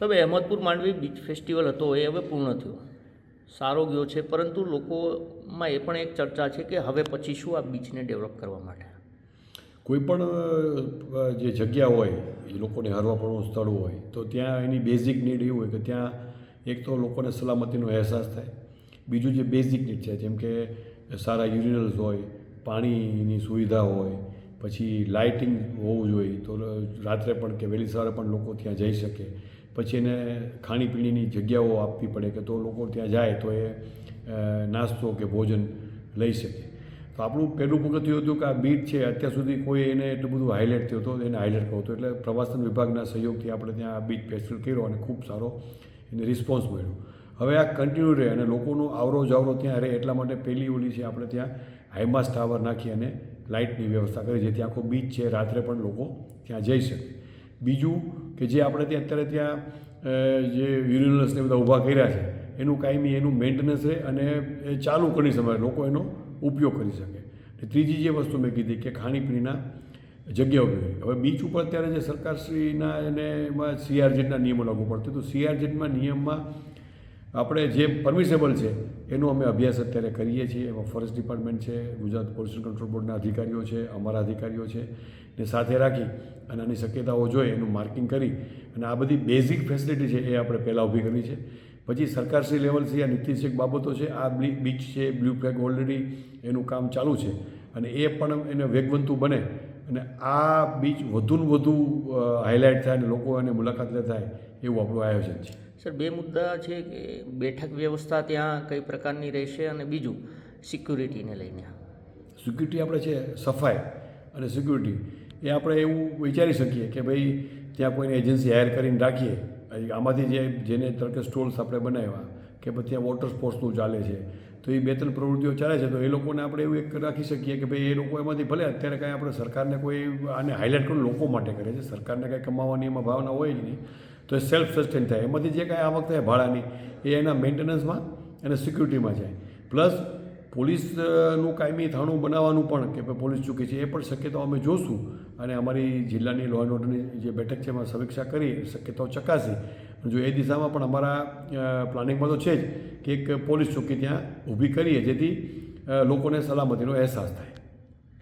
સાહેબ, Ahmedpur Mandvi beach festival હતો, એ હવે પૂર્ણ થયો. સારો ગયો છે, પરંતુ લોકોમાં એ પણ એક ચર્ચા છે કે હવે પછી શું આ બીચને ડેવલપ કરવા માટે? કોઈ પણ જે જગ્યા હોય, એ લોકોને હરવા ફરવાનું સ્થળ હોય, તો ત્યાં એની બેઝિક નીડ એવું હોય કે ત્યાં એક તો લોકોને સલામતીનો અહેસાસ થાય. બીજું જે બેઝિક નીડ છે, જેમ કે સારા યુરિનલ્સ હોય, પાણીની સુવિધા હોય, પછી લાઇટિંગ હોવું જોઈએ, તો રાત્રે પણ કે વહેલી સવારે પણ લોકો ત્યાં જઈ શકે. પછી એને ખાણીપીણીની જગ્યાઓ આપવી પડે કે તો લોકો ત્યાં જાય તો એ નાસ્તો કે ભોજન લઈ શકે. તો આપણું પહેલું પગથિયું હતું કે આ બીચ છે, અત્યાર સુધી કોઈ એને એટલું બધું હાઇલાઇટ થયો હતો એને હાઇલાઇટ કરો હતો. એટલે પ્રવાસન વિભાગના સહયોગથી આપણે ત્યાં આ બીચ ફેસ્ટિવલ કર્યો અને ખૂબ સારો એને રિસ્પોન્સ મળ્યો. હવે આ કન્ટિન્યુ રહે અને લોકોનો આવરો જાવરો ત્યાં રહે એટલા માટે પહેલી ઓલી છે આપણે ત્યાં હાઈમાસ ટાવર નાખી અને લાઇટની વ્યવસ્થા કરી, જેથી આખો બીચ છે, રાત્રે પણ લોકો ત્યાં જઈ શકે. બીજું કે જે આપણે ત્યાં અત્યારે ત્યાં જે યુરિનલ્સને બધા ઊભા કર્યા છે, એનું કાયમી એનું મેન્ટેનન્સ રહે અને એ ચાલુ કરી શકાય, લોકો એનો ઉપયોગ કરી શકે. ત્રીજી જે વસ્તુ મેં કીધી કે ખાણીપીણીના જગ્યાઓ હવે બીચ ઉપર અત્યારે જે સરકારશ્રીના એને એમાં સીઆરજેટના નિયમો લાગુ પડશે તો સીઆરજેટના નિયમમાં આપણે જે પરમિશેબલ છે એનો અમે અભ્યાસ અત્યારે કરીએ છીએ. એમાં ફોરેસ્ટ ડિપાર્ટમેન્ટ છે, ગુજરાત પોલ્યુશન કંટ્રોલ બોર્ડના અધિકારીઓ છે, અમારા અધિકારીઓ છે. ને સાથે રાખી અને આની શક્યતાઓ જોઈ એનું માર્કિંગ કરી અને આ બધી બેઝિક ફેસિલિટી છે એ આપણે પહેલાં ઊભી કરવી છે. પછી સરકારશ્રી લેવલથી આ નીતિશક બાબતો છે, આ બીચ છે, બ્લુ ફ્લેગ ઓલરેડી એનું કામ ચાલુ છે. અને એ પણ એને વેગવંતુ બને અને આ બીચ વધુને વધુ હાઇલાઇટ થાય અને લોકો એને મુલાકાત લે થાય એવું આપણું આયોજન છે. સર બે મુદ્દા છે કે બેઠક વ્યવસ્થા ત્યાં કઈ પ્રકારની રહેશે અને બીજું સિક્યુરિટીને લઈને? સિક્યુરિટી આપણે છે સફાઈ અને સિક્યુરિટી. એ આપણે એવું વિચારી શકીએ કે ભાઈ ત્યાં કોઈને એજન્સી હાયર કરીને રાખીએ. આમાંથી જે જેને તરકે સ્ટોલ્સ આપણે બનાવ્યા કે પછી ત્યાં વોટર સ્પોર્ટ્સનું ચાલે છે. તો એ બે ત્રણ પ્રવૃત્તિઓ ચાલે છે. તો એ લોકોને આપણે એવું એક રાખી શકીએ કે ભાઈ એ લોકો એમાંથી ભલે અત્યારે કાંઈ આપણે સરકારને કોઈ આને હાઇલાઇટ કરીને લોકો માટે કરે છે. સરકારને કાંઈ કમાવાની એમાં ભાવના હોય જ નહીં. તો એ સેલ્ફ સસ્ટેન થાય. એમાંથી જે કાંઈ આવક થાય ભાડાની, એ એના મેન્ટેનન્સમાં અને સિક્યુરિટીમાં જાય. પ્લસ પોલીસનું કાયમી થાણું બનાવવાનું પણ કે ભાઈ પોલીસ ચૂકી છે, એ પણ શક્યતાઓ અમે જોશું. અને અમારી જિલ્લાની લો એન્ડ ઓર્ડરની જે બેઠક છે, એમાં સમીક્ષા કરી શક્યતાઓ ચકાસી. જો એ દિશામાં પણ અમારા પ્લાનિંગમાં તો છે જ કે એક પોલીસ ચોકી ત્યાં ઊભી કરીએ જેથી લોકોને સલામતીનો અહેસાસ થાય.